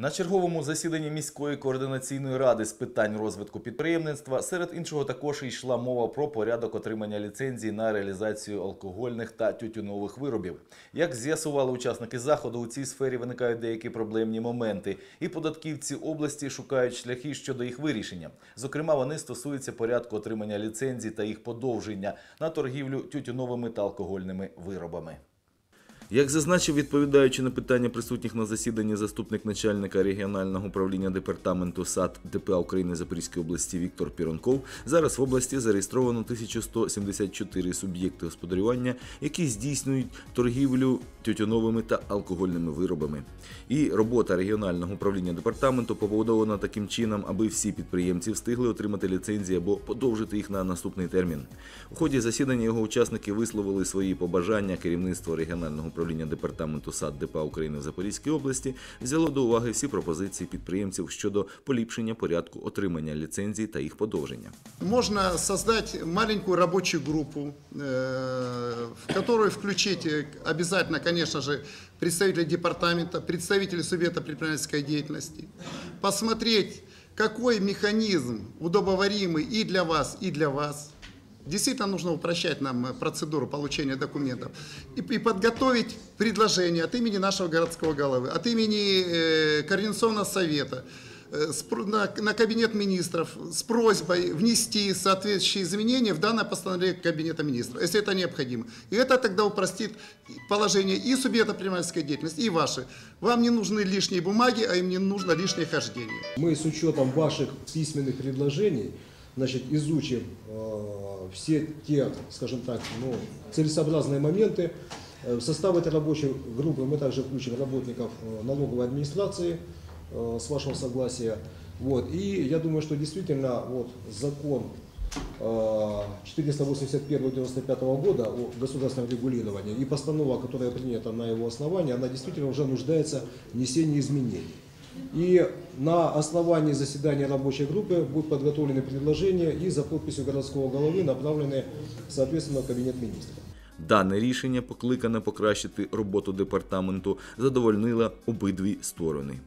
На черговому засіданні міської координаційної ради з питань розвитку підприємництва серед іншого також йшла мова про порядок отримання ліцензій на реалізацію алкогольних та тютюнових виробів. Як з'ясували учасники заходу, у цій сфері виникають деякі проблемні моменти, і податківці області шукають шляхи щодо їх вирішення. Зокрема, вони стосуються порядку отримання ліцензій та їх подовження на торгівлю тютюновими та алкогольними виробами. Як зазначив, відповідаючи на питання присутніх на засіданні заступник начальника регіонального управління департаменту САД ДПА України Запорізької області Віктор Піронков, зараз в області зареєстровано 1174 суб'єкти господарювання, які здійснюють торгівлю тютюновими та алкогольними виробами. І робота регіонального управління департаменту побудована таким чином, аби всі підприємці встигли отримати ліцензії або подовжити їх на наступний термін. У ході засідання його учасники висловили свої побажання. Керівництво регіонального управління департаменту САД ДПА України в Запорізькій області взяло до уваги всі пропозиції підприємців щодо поліпшення порядку отримання ліцензій та їх подовження. Можно создать маленькую рабочую группу, э, в которую включить э, обязательно, конечно же, представителей департамента, представителей субъекта предпринимательской деятельности, посмотреть, какой механизм удобоваримый и для вас, и для вас. Действительно нужно упрощать нам э, процедуру получения документов и, и подготовить предложение от имени нашего городского головы, от имени э, Координационного совета, э, на, на кабинет министров с просьбой внести соответствующие изменения в данное постановление кабинета министров, если это необходимо. И это тогда упростит положение и субъекта предпринимательской деятельности, и ваши. Вам не нужны лишние бумаги, а им не нужно лишнее хождение. Мы с учетом ваших письменных предложений значит, изучим э, все те, скажем так, ну, целесообразные моменты. Э, В состав этой рабочей группы мы также включим работников э, налоговой администрации с вашего согласия. Вот. И я думаю, что действительно вот, закон э, 481-95 года о государственном регулировании и постанова, которая принята на его основании, она действительно уже нуждается в внесении изменений. И на основании заседания рабочей группы будут подготовлены предложения и за подписью городского головы направлены, соответственно, в кабинет министров. Дане рішення, покликане покращити роботу департаменту, задовольнило обидві сторони.